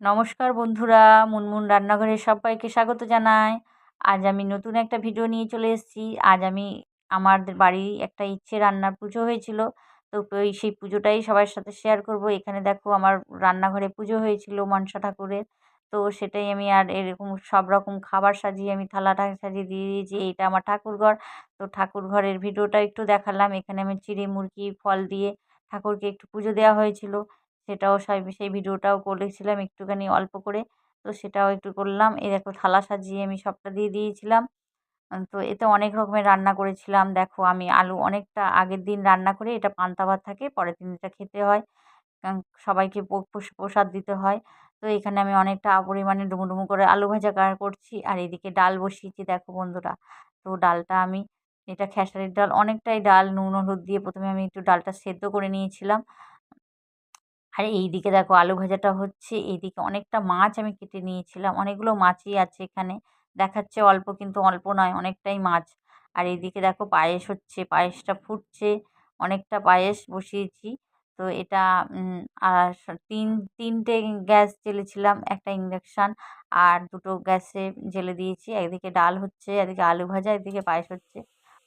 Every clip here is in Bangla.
নমস্কার বন্ধুরা, মুনমুন রান্নাঘরে সবাইকে স্বাগত জানাই। আজ আমি নতুন একটা ভিডিও নিয়ে চলে এসেছি। আজ আমি আমার বাড়ি একটা ইচ্ছে রান্নার পুজো হয়েছিল। তো ওই সেই পুজোটাই সবার সাথে শেয়ার করব। এখানে দেখো আমার রান্নাঘরে পুজো হয়েছিল মনসা ঠাকুরের। তো সেটাই আমি আর এরকম সব রকম খাবার সাজিয়ে আমি থালাটা সাজিয়ে দিয়ে দিয়েছি। এইটা আমার ঠাকুরঘর তো ঠাকুর ঘরের ভিডিওটা একটু দেখালাম। এখানে আমি চিড়ে মুরগি ফল দিয়ে ঠাকুরকে একটু পুজো দেওয়া হয়েছিল। সেটাও সেই সেই ভিডিওটাও করেছিলাম একটুখানি অল্প করে। তো সেটাও একটু করলাম। এই দেখো থালা সাজিয়ে আমি সবটা দিয়ে দিয়েছিলাম। তো এতে অনেক রকমের রান্না করেছিলাম। দেখো আমি আলু অনেকটা আগের দিন রান্না করে এটা পান্তা ভাত থাকে, পরের দিন এটা খেতে হয়। সবাইকে প্রসাদ দিতে হয়। তো এখানে আমি অনেকটা পরিমাণে ডুমো ডুমো করে আলু ভাজা করছি। আর এদিকে ডাল বসিয়েছি দেখো বন্ধুরা। তো ডালটা আমি, এটা খেসারির ডাল, অনেকটাই ডাল, নুন, হলুদ দিয়ে প্রথমে আমি একটু ডালটা সেদ্ধ করে নিয়েছিলাম। আর এই দিকে দেখো আলু ভাজাটা হচ্ছে এইদিকে অনেকটা মাছ আমি কেটে নিয়েছিলাম। অনেকগুলো মাছই আছে এখানে। দেখাচ্ছে অল্প কিন্তু অল্প নয়, অনেকটাই মাছ। আর এইদিকে দেখো পায়েস হচ্ছে, পায়েসটা ফুটছে, অনেকটা পায়েস বসিয়েছি। তো এটা আর তিন, তিনটে গ্যাস জ্বেলেছিলাম, একটা ইন্ডাকশান আর দুটো গ্যাসে জেলে দিয়েছি। একদিকে ডাল হচ্ছে এদিকে আলু ভাজা এদিকে পায়েস হচ্ছে।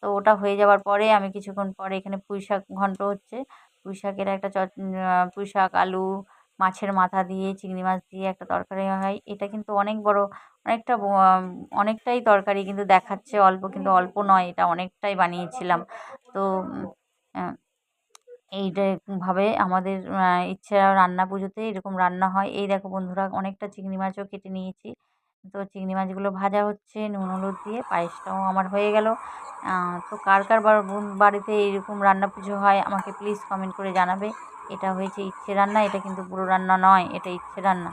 তো ওটা হয়ে যাওয়ার পরে আমি কিছুক্ষণ পরে এখানে পুঁই শাক ঘন্ট হচ্ছে। পুঁই শাকের একটা চট পুঁই শাক আলু, মাছের মাথা দিয়ে, চিংড়ি মাছ দিয়ে একটা তরকারি হয়। এটা কিন্তু অনেক বড়, অনেকটা অনেকটাই তরকারি কিন্তু দেখাচ্ছে, অল্প কিন্তু অল্প নয়, এটা অনেকটাই বানিয়েছিলাম। তো এইটাভাবে আমাদের ইচ্ছা রান্না পুজোতে এরকম রান্না হয়। এই দেখো বন্ধুরা, অনেকটা চিংড়ি মাছও কেটে নিয়েছি। তো চিংড়ি মাছগুলো ভাজা হচ্ছে, নুন হলুদ দিয়ে পায়েসটাও আমার হয়ে গেল। তো কার কার বাড়িতে এইরকম রান্না পুজো হয় আমাকে প্লিজ কমেন্ট করে জানাবে। এটা হয়েছে ইচ্ছে রান্না, এটা কিন্তু বুড়ো রান্না নয়, এটা ইচ্ছে রান্না।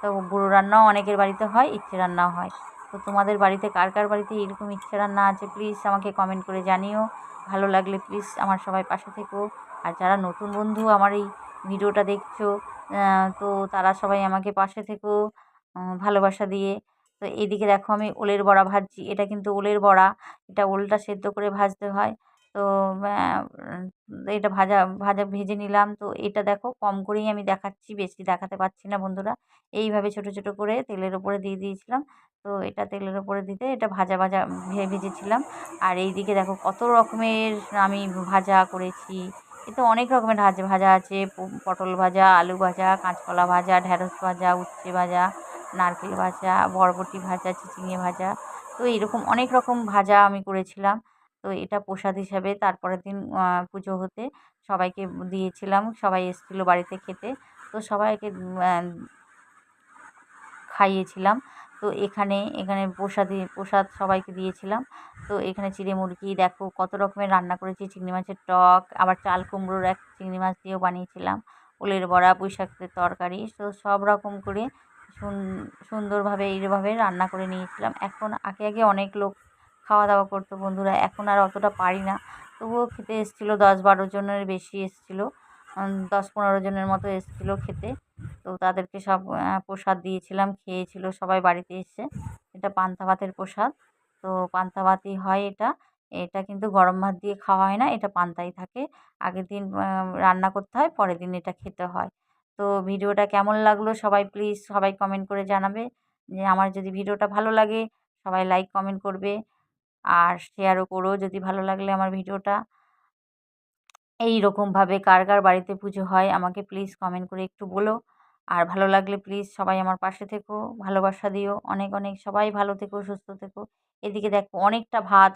তো বুড়ো রান্নাও অনেকের বাড়িতে হয়, ইচ্ছে রান্নাও হয়। তো তোমাদের বাড়িতে কার কার বাড়িতে এরকম ইচ্ছে রান্না আছে প্লিজ আমাকে কমেন্ট করে জানিও। ভালো লাগলে প্লিজ আমার সবাই পাশে থেকো। আর যারা নতুন বন্ধু আমার এই ভিডিওটা দেখছ তো তারা সবাই আমাকে পাশে থেকো। ভালোবাসা দিয়ে। তো এইদিকে দেখো আমি ওলের বড়া ভাজছি। এটা কিন্তু ওলের বড়া। এটা ওলটা সেদ্ধ করে ভাজতে হয়। তো এটা ভাজা ভাজা ভেজে নিলাম। তো এটা দেখো কম করেই আমি দেখাচ্ছি। বেশি দেখাতে পারছি না বন্ধুরা। এইভাবে ছোট ছোট করে তেলের ওপরে দিয়ে দিয়েছিলাম। তো এটা তেলের ওপরে দিতে এটা ভাজা ভাজা ভেজেছিলাম। আর এই দিকে দেখো কত রকমের আমি ভাজা করেছি। এতে অনেক রকমের ভাজা ভাজা আছে। পটল ভাজা, আলু ভাজা, কাঁচকলা ভাজা ঢ্যাঁড়স ভাজা, উচ্ছে ভাজা। নারকেল ভাজা, বরবটি ভাজা চিচিঙে ভাজা, তো এরকম অনেক রকম ভাজা আমি করেছিলাম। তো এটা প্রসাদ হিসাবে তারপরের দিন পুজো হতে সবাইকে দিয়েছিলাম। সবাই এসেছিল বাড়িতে খেতে। তো সবাইকে খাইয়েছিলাম। তো এখানে এখানে প্রসাদে, প্রসাদ সবাইকে দিয়েছিলাম। তো এখানে চিড়ে মুরগি, দেখো কত রকমের রান্না করেছি। চিংড়ি মাছের টক, আবার চাল কুমড়োর এক চিংড়ি মাছ দিয়েও বানিয়েছিলাম। ওলের বড়া শাকের তরকারি, তো সব রকম করে সুন্দরভাবে, এইভাবে রান্না করে নিয়েছিলাম। এখন আগে আগে অনেক লোক খাওয়া দাওয়া করতো বন্ধুরা, এখন আর অতটা পারি না। তবুও খেতে এসেছিল দশ বারো জনের বেশি এসেছিল দশ পনেরো জনের মতো এসেছিল খেতে। তো তাদেরকে সব প্রসাদ দিয়েছিলাম, খেয়েছিল, সবাই বাড়িতে এসে এটা পান্তা ভাতের প্রসাদ। তো পান্তা ভাতই হয় এটা। এটা কিন্তু গরম ভাত দিয়ে খাওয়া হয় না, এটা পান্তাই থাকে। আগের দিন রান্না করতে হয়, পরের দিন এটা খেতে হয়। তো ভিডিওটা কেমন লাগল সবাই প্লিজ সবাই কমেন্ট করে জানাবে। যে আমার যদি ভিডিওটা ভালো লাগে, সবাই লাইক কমেন্ট করবে। আর শেয়ারও করো যদি ভালো লাগলে আমার ভিডিওটা। এই রকমভাবে কার কার বাড়িতে পুজো হয় আমাকে প্লিজ কমেন্ট করে একটু বলো। আর ভালো লাগলে প্লিজ সবাই আমার পাশে থেকো, ভালোবাসা দিও। অনেক অনেক সবাই ভালো থেকো, সুস্থ থেকো। এদিকে দেখো অনেকটা ভাত